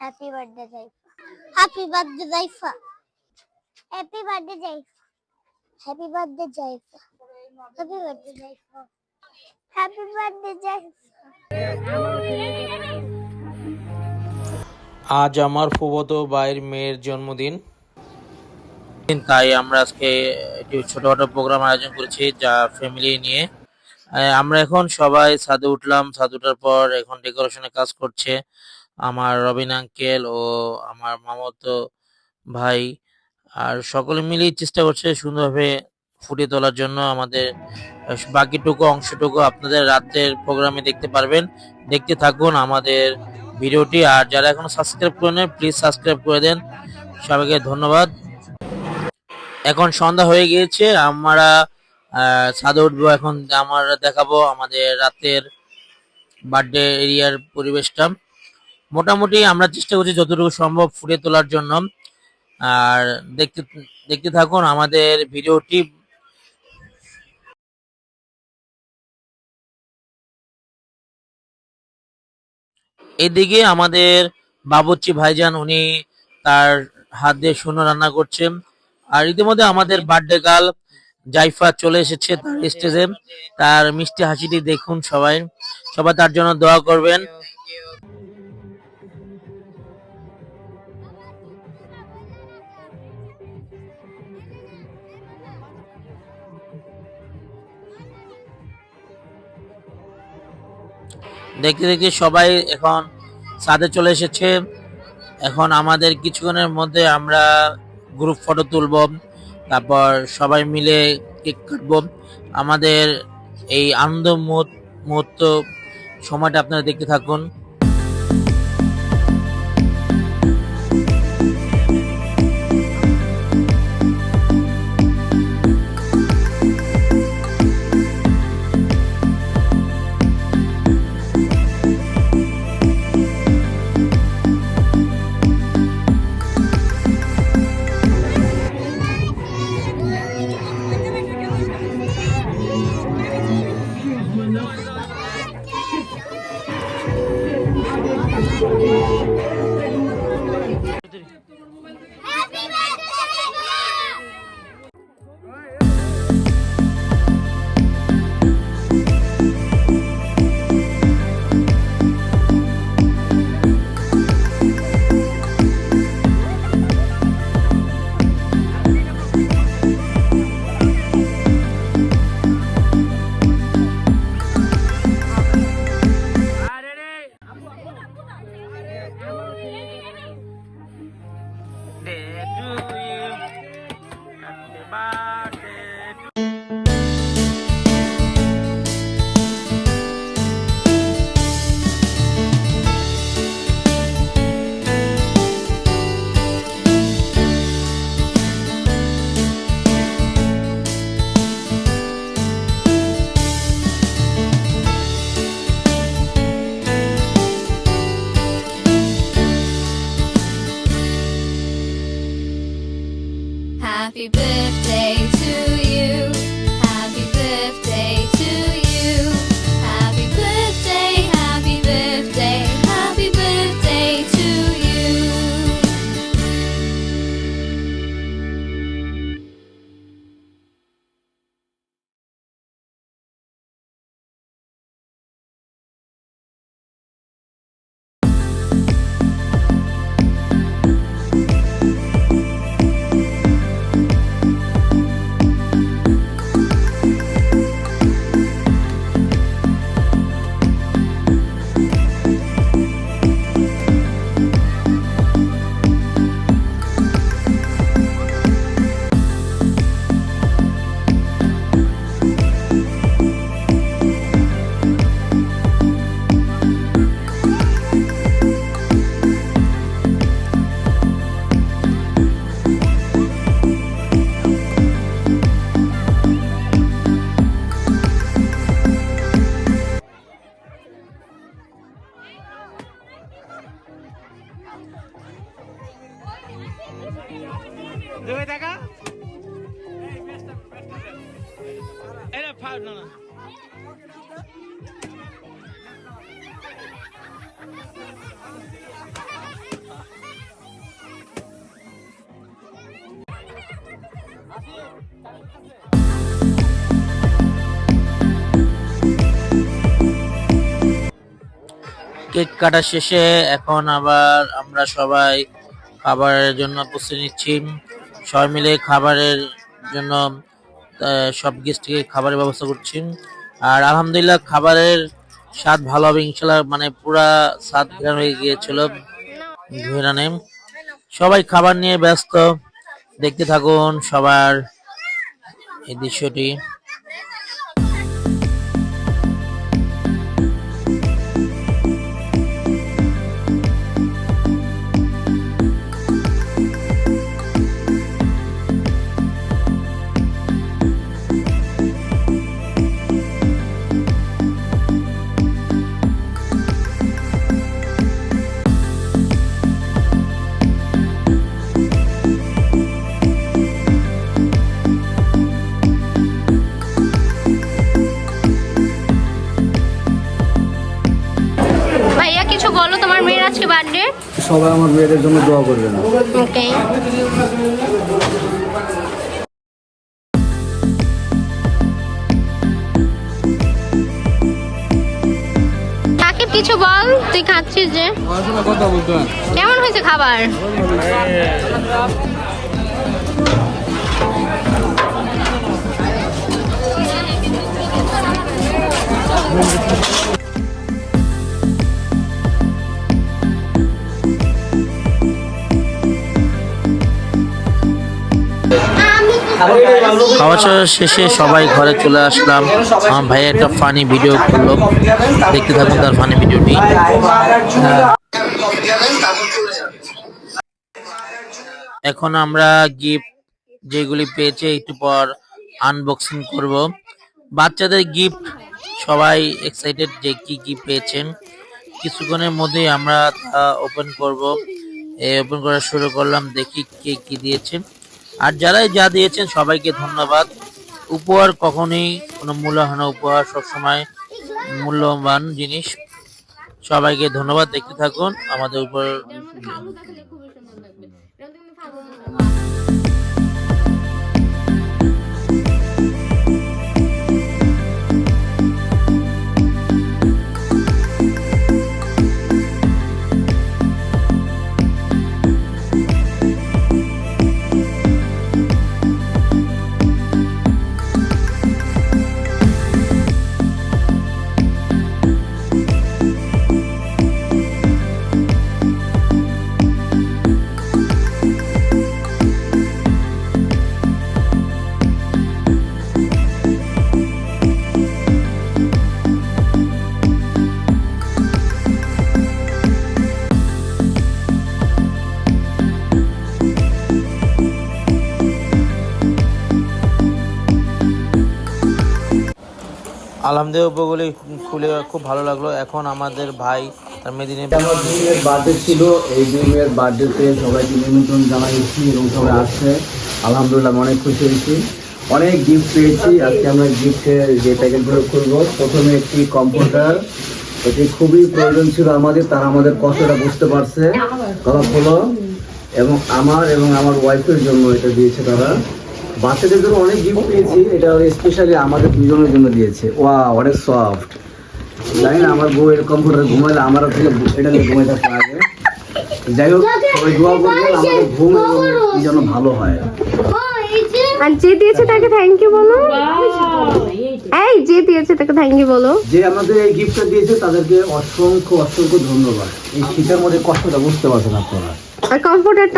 Happy birthday Zaifa happy birthday Zaifa happy birthday Zaifa happy birthday Zaifa happy birthday Zaifa happy birthday Zaifa আজ আমার ফুবত ভাইয়ের মেয়ের জন্মদিন। তাই আমরা আজকে একটি ছোটখাটো প্রোগ্রাম আয়োজন করেছি যা ফ্যামিলি নিয়ে। আমরা এখন সবাই ছাদে উঠলাম ছাদ উঠার পর এখন ডেকোরেশনের কাজ করছে। আমার রবিন আঙ্কেল ও আমার মামাতো ভাই, আর সকলে মিলেই চেষ্টা করছে সুন্দরভাবে ফুটিয়ে তোলার জন্য আমাদের বাকিটুকু অংশটুকু আপনাদের রাতের প্রোগ্রামে দেখতে পারবেন। দেখতে থাকুন আমাদের ভিডিওটি, আর যারা এখনও সাবস্ক্রাইব করে নেন প্লিজ সাবস্ক্রাইব করে দেন। সবাইকে ধন্যবাদ। এখন সন্ধ্যা হয়ে গিয়েছে, আমরা ছাদে উঠবো। এখন আমরা দেখাবো আমাদের রাতের বার্থডে এরিয়ার পরিবেশটা। মোটামুটি আমরা চেষ্টা করছি যতটুকু সম্ভব ফুটিয়ে তোলার জন্য। আর দেখতে দেখতে থাকুন আমাদের ভিডিওটি। এদিকে আমাদের বাবুর্চি ভাইজান, উনি তার হাত দিয়ে শূন্য রান্না করছেন আর ইতিমধ্যে আমাদের বার্থডে গার্ল জাইফা চলে এসেছে তার স্টেজে তার মিষ্টি হাসিটি দেখুন সবাই। সবাই তার জন্য দোয়া করবেন। দেখতে দেখতে সবাই এখন ছাদে চলে এসেছে। এখন আমাদের কিছুক্ষণের মধ্যে আমরা গ্রুপ ফটো তুলব, তারপর সবাই মিলে কেক কাটব। আমাদের এই আনন্দ মুহূর্ত মুহূর্ত সময়টা আপনারা দেখতে থাকুন। Right. Happy birthday কেক কাটা শেষে এখন আবার আমরা সবাই খাবারের জন্য প্রস্তুতি নিচ্ছি। সবাই মিলে খাবারের জন্য সব গেস্টকে খাবারের ব্যবস্থা করছি। আর আলহামদুলিল্লাহ খাবারের স্বাদ ভালো হবে ইনশাল্লাহ মানে পুরা স্বাদ ঘেরান হয়ে গিয়েছিল। ঘেরানে সবাই খাবার নিয়ে ব্যস্ত। দেখতে থাকুন সবার এই দৃশ্যটি। বার্থডে সবাই আমার মেয়েদের জন্য দোয়া করবেন। ওকে কিছু বল? তুই খাচ্ছিস যে? কেমন হয়েছে খাবার? খাওয়া দাওয়া শেষে সবাই ঘরে চলে আসলাম। আমার ভাই একটা ফানি ভিডিও করল। দেখতে থাকুন তার ফানি ভিডিওটি এখন আমরা গিফট যেগুলি পেয়েছে, একটু পর আনবক্সিং করব। বাচ্চাদের গিফট সবাই এক্সাইটেড যে কি কি পেয়েছেন। কিছুক্ষণের মধ্যেই আমরা ওপেন করব। এই ওপেন করা শুরু করলাম, দেখি কে কি দিয়েছেন আর যারাই যা দিয়েছেন, সবাইকে ধন্যবাদ। উপহার কখনই কোনো মূল্য হয় উপহার সবসময় মূল্যবান জিনিস। সবাইকে ধন্যবাদ। দেখতে থাকুন। আমাদের উপর আলহামদুলিল্লাহ উপগুলি খুলে খুব ভালো লাগল। এখন আমাদের ভাই তার মেদিনী আমার দুই মেয়ের বার্থডে ছিল? এই দুই মেয়ের বার্থডেতে সবাইকে নিমন্ত্রণ জানাইছি এবং সবাই আসছে। আলহামদুলিল্লাহ অনেক খুশি হয়েছি। অনেক গিফট পেয়েছি। আজকে আমরা গিফটের যে প্যাকেটগুলো খুলবো, প্রথমে একটি কম্পিউটার এটি খুবই প্রয়োজন ছিল আমাদের, তারা আমাদের কষ্টটা বুঝতে পারছে। কথা হলো এবং আমার এবং আমার ওয়াইফের জন্য এটা দিয়েছে তারা। বাচ্চাদের জন্য অনেক গিফট পেয়েছি। এটা স্পেশালি আমাদের দুজনের জন্য দিয়েছে। ওয়া অনেক সফট জানি না আমার বউ এরকম করে ঘুমাইলে আমারও থেকে এটা নিয়ে ঘুমাই থাকতে আগে যাই হোক সবাই দোয়া করবেন আমাদের ঘুম এবং যেন ভালো হয়। আর যে দিয়েছে তাকে থ্যাংক ইউ বলো। এই যে দিয়েছে তাকে থ্যাংক ইউ বলো। যে আমাদের এই গিফটটা দিয়েছে তাদেরকে অসংখ্য অসংখ্য ধন্যবাদ। এই শীতের মধ্যে কষ্টটা বুঝতে পারছেন আপনারা। আর কম্পিউটারটা